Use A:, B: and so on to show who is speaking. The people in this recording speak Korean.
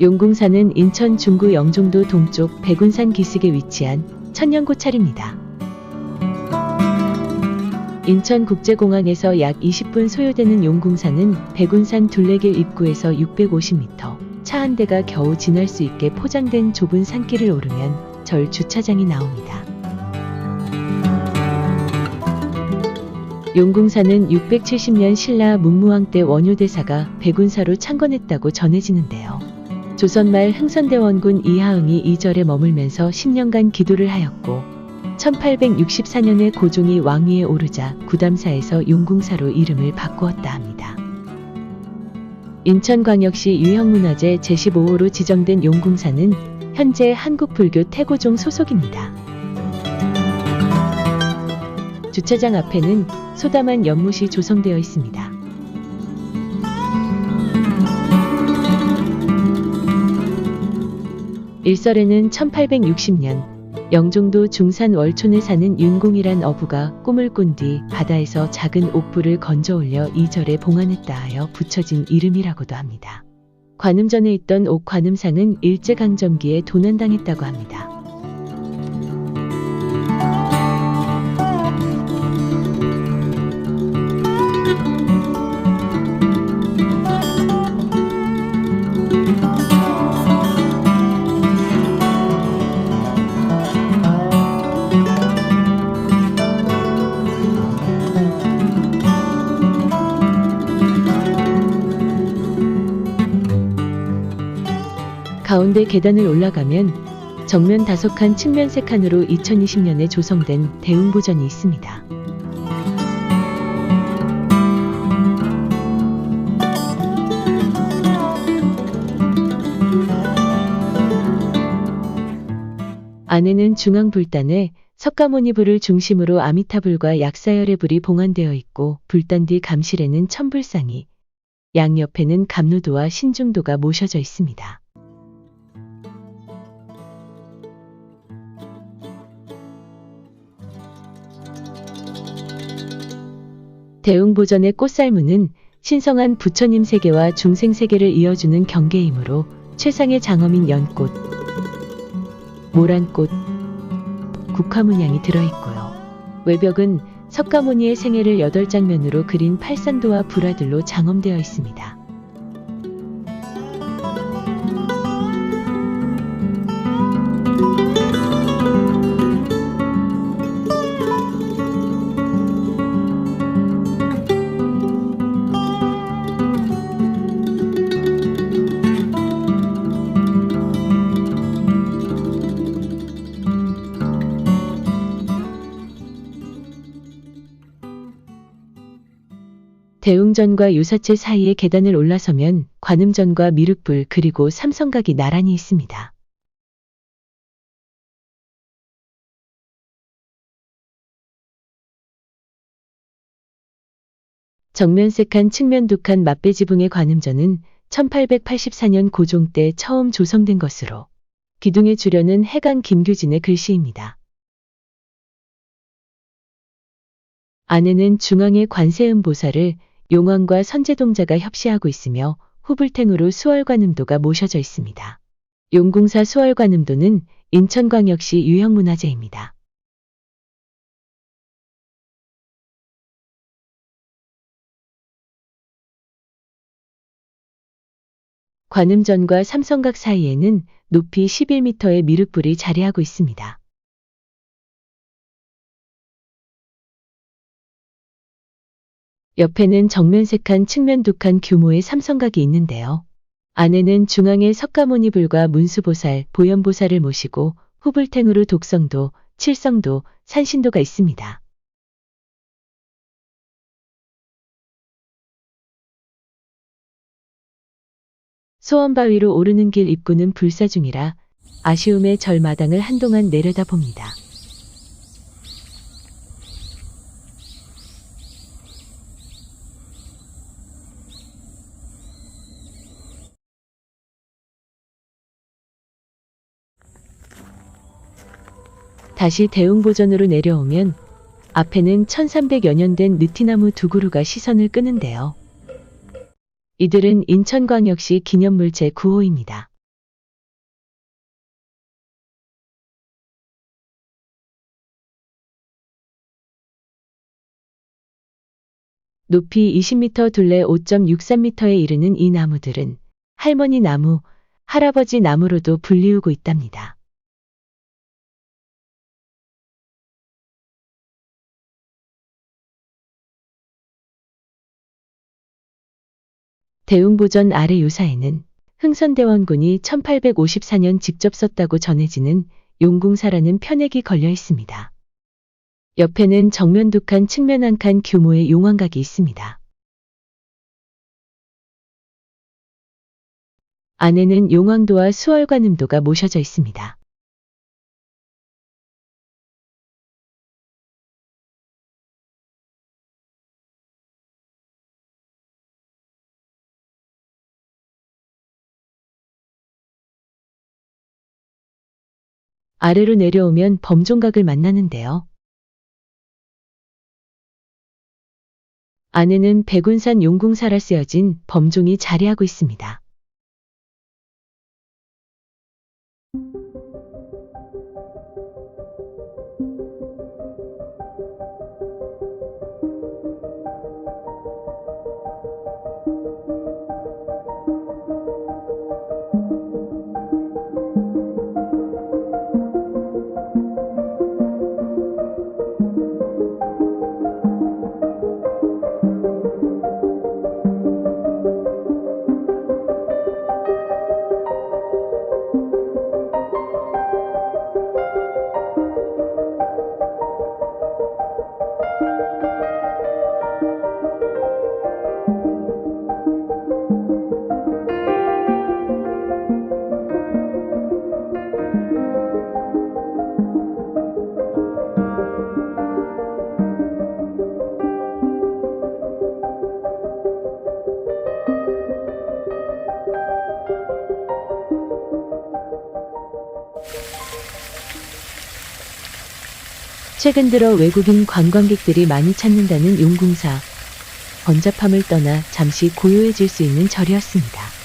A: 용궁사는 인천 중구 영종도 동쪽 백운산 기슭에 위치한 천년고찰입니다. 인천국제공항에서 약 20분 소요되는 용궁사는 백운산 둘레길 입구에서 650m, 차 한 대가 겨우 지날 수 있게 포장된 좁은 산길을 오르면 절 주차장이 나옵니다. 용궁사는 670년 신라 문무왕 때 원효대사가 백운사로 창건했다고 전해지는데요. 조선 말 흥선대원군 이하응이 이 절에 머물면서 10년간 기도를 하였고 1864년에 고종이 왕위에 오르자 구담사에서 용궁사로 이름을 바꾸었다 합니다. 인천광역시 유형문화재 제15호로 지정된 용궁사는 현재 한국불교 태고종 소속입니다. 주차장 앞에는 소담한 연못이 조성되어 있습니다. 일설에는 1860년 영종도 중산 월촌에 사는 윤공이란 어부가 꿈을 꾼 뒤 바다에서 작은 옥불을 건져 올려 이 절에 봉안했다 하여 붙여진 이름이라고도 합니다. 관음전에 있던 옥관음상은 일제강점기에 도난당했다고 합니다. 가운데 계단을 올라가면 정면 다섯 칸 측면 세 칸으로 2020년에 조성된 대웅보전이 있습니다. 안에는 중앙 불단에 석가모니 불을 중심으로 아미타불과 약사열의 불이 봉안되어 있고 불단 뒤 감실에는 천불상이 양옆에는 감루도와 신중도가 모셔져 있습니다. 대웅보전의 꽃살무는 신성한 부처님 세계와 중생 세계를 이어주는 경계이므로 최상의 장엄인 연꽃, 모란꽃, 국화문양이 들어있고요. 외벽은 석가모니의 생애를 8장면으로 그린 팔산도와 불화들로 장엄되어 있습니다. 대웅전과 유사체 사이의 계단을 올라서면 관음전과 미륵불 그리고 삼성각이 나란히 있습니다. 정면 세 칸, 측면 두칸 맞배 지붕의 관음전은 1884년 고종 때 처음 조성된 것으로 기둥에 주려는 해강 김규진의 글씨입니다. 안에는 중앙에 관세음 보살을 용왕과 선제동자가 협시하고 있으며 후불탱으로 수월관음도가 모셔져 있습니다. 용궁사 수월관음도는 인천광역시 유형문화재입니다. 관음전과 삼성각 사이에는 높이 11m의 미륵불이 자리하고 있습니다. 옆에는 정면 세 칸, 측면 두칸 규모의 삼성각이 있는데요. 안에는 중앙에 석가모니 불과 문수보살, 보현보살을 모시고 후불탱으로 독성도, 칠성도, 산신도가 있습니다. 소원바위로 오르는 길 입구는 불사 중이라 아쉬움의 절마당을 한동안 내려다 봅니다. 다시 대웅보전으로 내려오면 앞에는 1300여 년 된 느티나무 두 그루가 시선을 끄는데요. 이들은 인천광역시 기념물 제9호입니다. 높이 20m 둘레 5.63m에 이르는 이 나무들은 할머니 나무, 할아버지 나무로도 불리우고 있답니다. 대웅보전 아래 요사에는 흥선대원군이 1854년 직접 썼다고 전해지는 용궁사라는 편액이 걸려 있습니다. 옆에는 정면 두 칸, 측면 한 칸 규모의 용왕각이 있습니다. 안에는 용왕도와 수월관음도가 모셔져 있습니다. 아래로 내려오면 범종각을 만나는데요. 안에는 백운산 용궁사라 쓰여진 범종이 자리하고 있습니다. 최근 들어 외국인 관광객들이 많이 찾는다는 용궁사. 번잡함을 떠나 잠시 고요해질 수 있는 절이었습니다.